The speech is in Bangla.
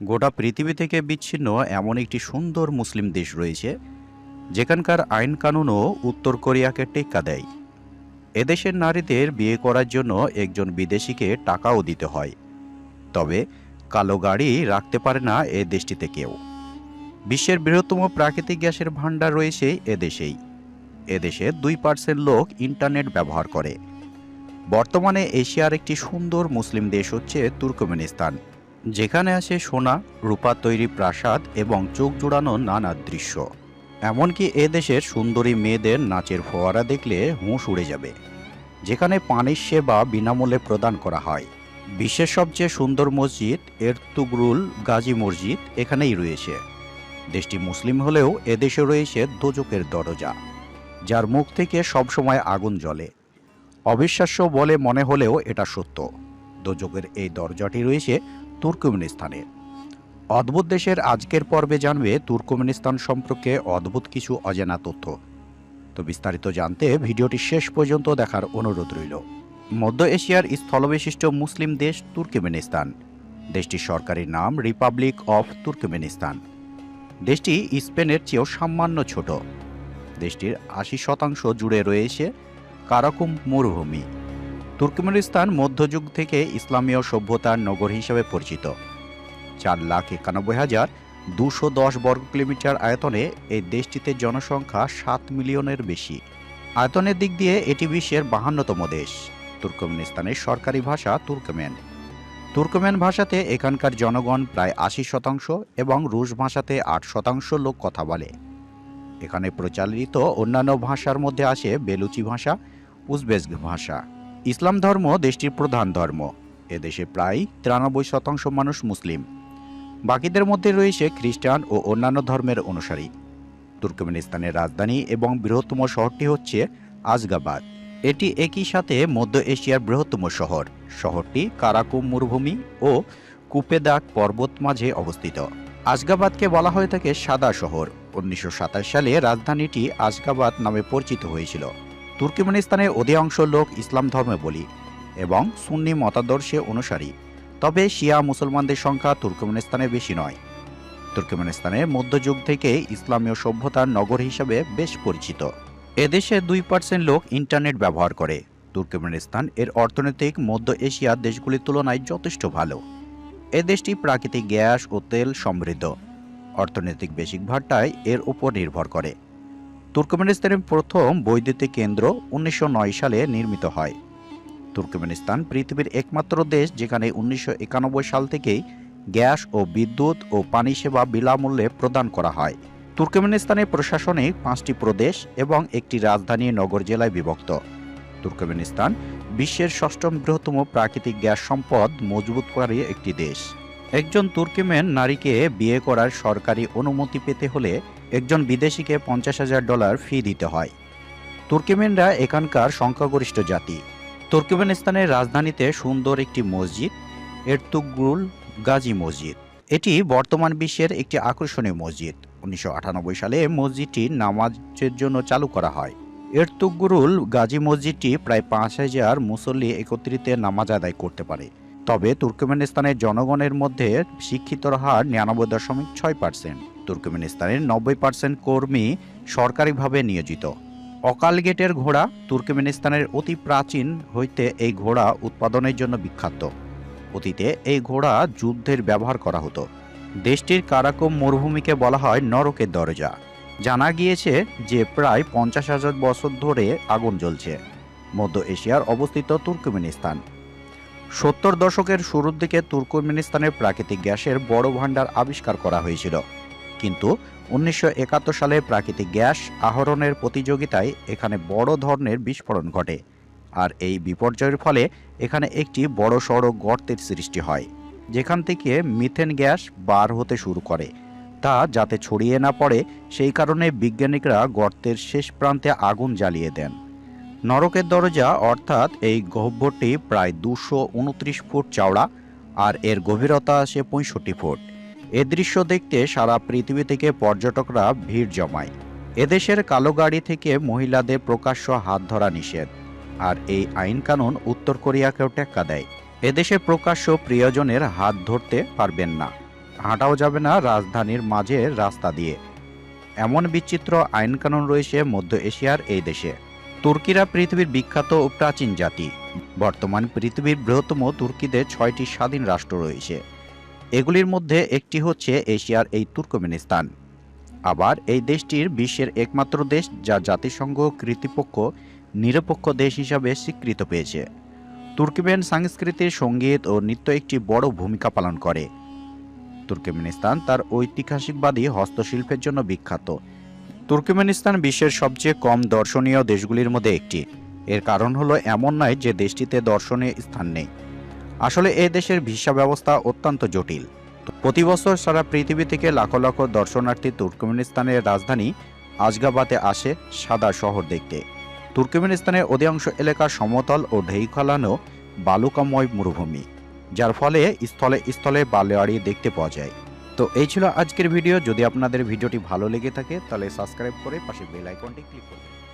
গোটা পৃথিবী থেকে বিচ্ছিন্ন এমন একটি সুন্দর মুসলিম দেশ রয়েছে, যেখানকার আইন কানুনও উত্তর কোরিয়াকে টেক্কা দেয়। এদেশের নারীদের বিয়ে করার জন্য একজন বিদেশিকে টাকাও দিতে হয়। তবে কালো গাড়ি রাখতে পারে না এ দেশটিতে কেউ। বিশ্বের বৃহত্তম প্রাকৃতিক গ্যাসের ভাণ্ডার রয়েছে এদেশেই এদেশে দুই পার্সেন্ট লোক ইন্টারনেট ব্যবহার করে। বর্তমানে এশিয়ার একটি সুন্দর মুসলিম দেশ হচ্ছে তুর্কমেনিস্তান। যেখানে আছে সোনা, রূপা তৈরি প্রাসাদ এবং চোখ জোড়ানো নানা দৃশ্য। এমনকি এ দেশের সুন্দরী মেয়েদের নাচের ফোয়ারা দেখলে হুঁশ উড়ে যাবে। যেখানে পানির সেবা বিনামূল্যে প্রদান করা হয়। বিশ্বের সবচেয়ে সুন্দর মসজিদ এরতুগরুল গাজী মসজিদ এখানেই রয়েছে। দেশটি মুসলিম হলেও এদেশে রয়েছে দোজকের দরজা, যার মুখ থেকে সবসময় আগুন জ্বলে। অবিশ্বাস্য বলে মনে হলেও এটা সত্য। দোজকের এই দরজাটি রয়েছে তুর্কমেনিস্তানে। অদ্ভুত দেশের আজকের পর্বে জানবে তুর্কমেনিস্তান সম্পর্কে অদ্ভুত কিছু অজানা তথ্য। তো বিস্তারিত জানতে ভিডিওটি শেষ পর্যন্ত দেখার অনুরোধ রইল। মধ্য এশিয়ার স্থলবিশিষ্ট মুসলিম দেশ তুর্কমেনিস্তান। দেশটির সরকারি নাম রিপাবলিক অফ তুর্কমেনিস্তান। দেশটি স্পেনের চেয়েও সামান্য ছোট। দেশটির আশি শতাংশ জুড়ে রয়েছে কারাকুম মরুভূমি। তুর্কমেনিস্তান মধ্যযুগ থেকে ইসলামীয় সভ্যতার নগর হিসেবে পরিচিত। চার লাখ একানব্বই হাজার দুশো দশ বর্গ কিলোমিটার আয়তনে এই দেশটিতে জনসংখ্যা সাত মিলিয়নের বেশি। আয়তনের দিক দিয়ে এটি বিশ্বের বাহান্নতম দেশ। তুর্কমেনিস্তানের সরকারি ভাষা তুর্কমেন। তুর্কমেন ভাষাতে এখানকার জনগণ প্রায় আশি শতাংশ এবং রুশ ভাষাতে আট শতাংশ লোক কথা বলে। এখানে প্রচলিত অন্যান্য ভাষার মধ্যে আসে বেলুচি ভাষা উজবেজ ভাষা। ইসলাম ধর্ম দেশটির প্রধান ধর্ম। এদেশে প্রায় তিরানব্বই শতাংশ মানুষ মুসলিম। বাকিদের মধ্যে রয়েছে খ্রিস্টান ও অন্যান্য ধর্মের অনুসারী। তুর্কমেনিস্তানের রাজধানী এবং বৃহত্তম শহরটি হচ্ছে আজগাবাদ। এটি একই সাথে মধ্য এশিয়ার বৃহত্তম শহর। শহরটি কারাকুম মরুভূমি ও কুপেদাক পর্বত মাঝে অবস্থিত। আজগাবাদকে বলা হয়ে থাকে সাদা শহর। উনিশশো সাতাশ সালে রাজধানীটি আজগাবাদ নামে পরিচিত হয়েছিল। তুর্কমেনিস্তানের অধিকাংশ লোক ইসলাম ধর্মে বলি এবং সুন্নি মতাদর্শে অনুসারী। তবে শিয়া মুসলমানদের সংখ্যা তুর্কমেনিস্তানে বেশি নয়। তুর্কমেনিস্তানের মধ্যযুগ থেকে ইসলামীয় সভ্যতার নগর হিসাবে বেশ পরিচিত। এদেশে দুই পার্সেন্ট লোক ইন্টারনেট ব্যবহার করে। তুর্কমেনিস্তান এর অর্থনৈতিক মধ্য এশিয়ার দেশগুলির তুলনায় যথেষ্ট ভালো। এ দেশটি প্রাকৃতিক গ্যাস ও তেল সমৃদ্ধ। অর্থনৈতিক ভাট্টায় এর উপর নির্ভর করে। তুর্কমেনিস্তানের প্রথম বৈদ্যুতিক কেন্দ্র উনিশশো নয় সালে নির্মিত হয়। তুর্কমেনিস্তান পৃথিবীর একমাত্র দেশ যেখানে উনিশশো একানব্বই সাল থেকেই গ্যাস ও বিদ্যুৎ ও পানি সেবা বিনামূল্যে প্রদান করা হয়। তুর্কমেনিস্তানের প্রশাসনিক পাঁচটি প্রদেশ এবং একটি রাজধানী নগর জেলায় বিভক্ত। তুর্কমেনিস্তান বিশ্বের ষষ্ঠম বৃহত্তম প্রাকৃতিক গ্যাস সম্পদ মজবুতকারী একটি দেশ। একজন তুর্কিমেন নারীকে বিয়ে করার সরকারি অনুমতি পেতে হলে একজন বিদেশিকে পঞ্চাশ হাজার ডলার ফি দিতে হয়। তুর্কিমেনরা এখানকার সংখ্যাগরিষ্ঠ জাতি। তুর্কমেনিস্তানের রাজধানীতে সুন্দর একটি মসজিদ, এরতুগরুল গাজী মসজিদ। এটি বর্তমান বিশ্বের একটি আকর্ষণীয় মসজিদ। উনিশশো আটানব্বই সালে মসজিদটি নামাজের জন্য চালু করা হয়। এরতুগরুল গাজী মসজিদটি প্রায় পাঁচ হাজার মুসল্লি একত্রিত নামাজ আদায় করতে পারে। তবে তুর্কমেনিস্তানের জনগণের মধ্যে শিক্ষিতর হার নিরানব্বই দশমিক ছয় পার্সেন্ট। তুর্কমেনিস্তানের নব্বই পার্সেন্ট কর্মী সরকারিভাবে নিয়োজিত। অকাল গেটের ঘোড়া তুর্কমেনিস্তানের অতি প্রাচীন হইতে এই ঘোড়া উৎপাদনের জন্য বিখ্যাত। অতীতে এই ঘোড়া যুদ্ধের ব্যবহার করা হতো। দেশটির কারাকম মরুভূমিকে বলা হয় নরকের দরজা। জানা গিয়েছে যে প্রায় পঞ্চাশ হাজার বছর ধরে আগুন জ্বলছে। মধ্য এশিয়ার অবস্থিত তুর্কমেনিস্তান। সত্তর দশকের শুরুর দিকে তুর্কমেনিস্তানের প্রাকৃতিক গ্যাসের বড় ভাণ্ডার আবিষ্কার করা হয়েছিল। কিন্তু উনিশশো একাত্তর সালে প্রাকৃতিক গ্যাস আহরণের প্রতিযোগিতায় এখানে বড় ধরনের বিস্ফোরণ ঘটে। আর এই বিপর্যয়ের ফলে এখানে একটি বড় সড়ো গর্তের সৃষ্টি হয়, যেখান থেকে মিথেন গ্যাস বার হতে শুরু করে। তা যাতে ছড়িয়ে না পড়ে, সেই কারণে বিজ্ঞানিকরা গর্তের শেষ প্রান্তে আগুন জ্বালিয়ে দেন। নরকের দরজা, অর্থাৎ এই গহ্বরটি প্রায় দুশো ফুট চওড়া, আর এর গভীরতা আসে পঁয়ষট্টি ফুট। এ দৃশ্য দেখতে সারা পৃথিবী থেকে পর্যটকরা ভিড় জমায়। এদেশের কালো গাড়ি থেকে মহিলাদের প্রকাশ্য হাত ধরা নিষেধ। আর এই আইন কানুন উত্তর কোরিয়াকেও টেক্কা দেয়। এদেশে প্রকাশ্য প্রিয়জনের হাত ধরতে পারবেন না। হাঁটাও যাবে না রাজধানীর মাঝে রাস্তা দিয়ে। এমন বিচিত্র আইন কানুন রয়েছে মধ্য এশিয়ার এই দেশে। তুর্কিরা পৃথিবীর বিখ্যাত ও প্রাচীন জাতি। বর্তমান পৃথিবীর বৃহত্তম তুর্কিদের ছয়টি স্বাধীন রাষ্ট্র রয়েছে। এগুলির মধ্যে একটি হচ্ছে এশিয়ার এই তুর্কমেনিস্তান। আবার এই দেশটির বিশ্বের একমাত্র দেশ যা জাতিসংঘ কৃতিপক্ষ, নিরপেক্ষ দেশ হিসাবে স্বীকৃত পেয়েছে। তুর্কিমেন সংস্কৃতির সংগীত ও নৃত্য একটি বড় ভূমিকা পালন করে। তুর্কমেনিস্তান তার ঐতিহাসিকবাদী হস্তশিল্পের জন্য বিখ্যাত। তুর্কমেনিস্তান বিশ্বের সবচেয়ে কম দর্শনীয় দেশগুলির মধ্যে একটি। এর কারণ হলো এমন নয় যে দেশটিতে দর্শনীয় স্থান নেই। আসলে এ দেশের ভিসা ব্যবস্থা অত্যন্ত জটিল। প্রতি বছর সারা পৃথিবী থেকে লাখো লাখো দর্শনার্থী তুর্কমেনিস্তানের রাজধানী আজগাবাতে আসে সাদা শহর দেখতে। তুর্কমেনিস্তানের অধিকাংশ এলাকা সমতল ও ঢেউ খেলানো বালুকাময় মরুভূমি, যার ফলে স্থলে স্থলে বালিয়াড়ি দেখতে পাওয়া যায়। তো এই ছিল আজকের ভিডিও। যদি আপনাদের ভিডিওটি ভালো লেগে থাকে, তাহলে সাবস্ক্রাইব করে পাশে বেল আইকনটি ক্লিক করবেন।